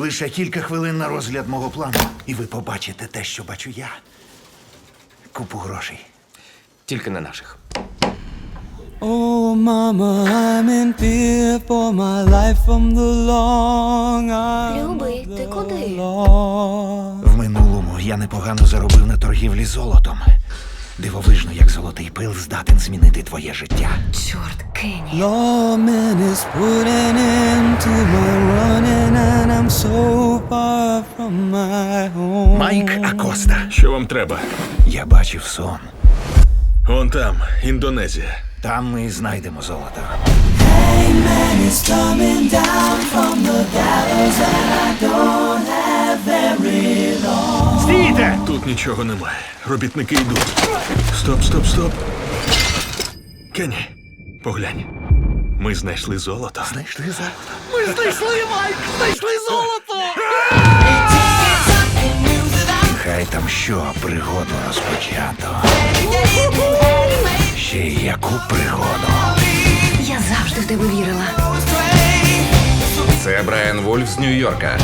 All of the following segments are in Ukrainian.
Лише кілька хвилин на розгляд мого плану, і ви побачите те, що бачу я. Купу грошей. Тільки не наших. Oh, mama, I'm in fear for my life from the long arm Любий, ти куди? В минулому я непогано заробив на торгівлі золотом. Дивовижно, як золотий пил здатен змінити твоє життя. Чорт, Кенні. Lawman is putting into my running, Майк Акоста. Що вам треба? Я бачив сон. Он там, Індонезія. Там ми і знайдемо золото. Man is coming down from the gallows, and I don't have very long. Стійте! Тут нічого немає. Робітники йдуть. Стоп, стоп, стоп. Кенні, поглянь. Ми знайшли золото. Знайшли золото. Ми знайшли, Майк! Знайшли золото! Хай там що, пригоду розпочато. Ще й яку пригоду. Я завжди в тебе вірила. Це Брайан Вольф з Нью-Йорка.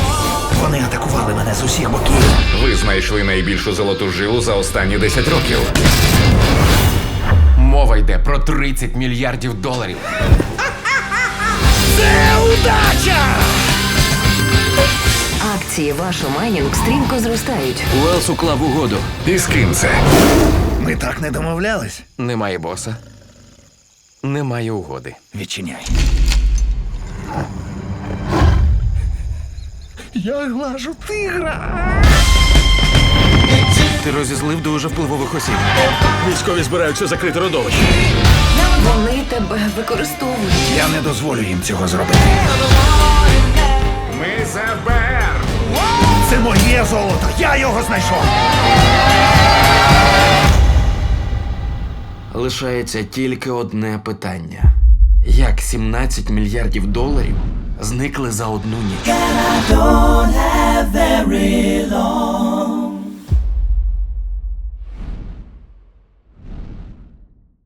Вони атакували мене з усіх боків. Ви знайшли найбільшу золоту жилу за останні 10 років. Мова йде про 30 мільярдів доларів. Удача! Акції вашу майнінг стрімко зростають. Уелс уклав угоду. І з ким це? Ми так не домовлялись. Немає боса. Немає угоди. Відчиняй. Я глажу тигра. Ти розізлив дуже впливових осіб. Військові збираються закрити родовище. Вони тебе використовують. Я не дозволю їм цього зробити. Ми з ФБР! Це моє золото. Я його знайшов. Лишається тільки одне питання: як 17 мільярдів доларів зникли за одну ніч?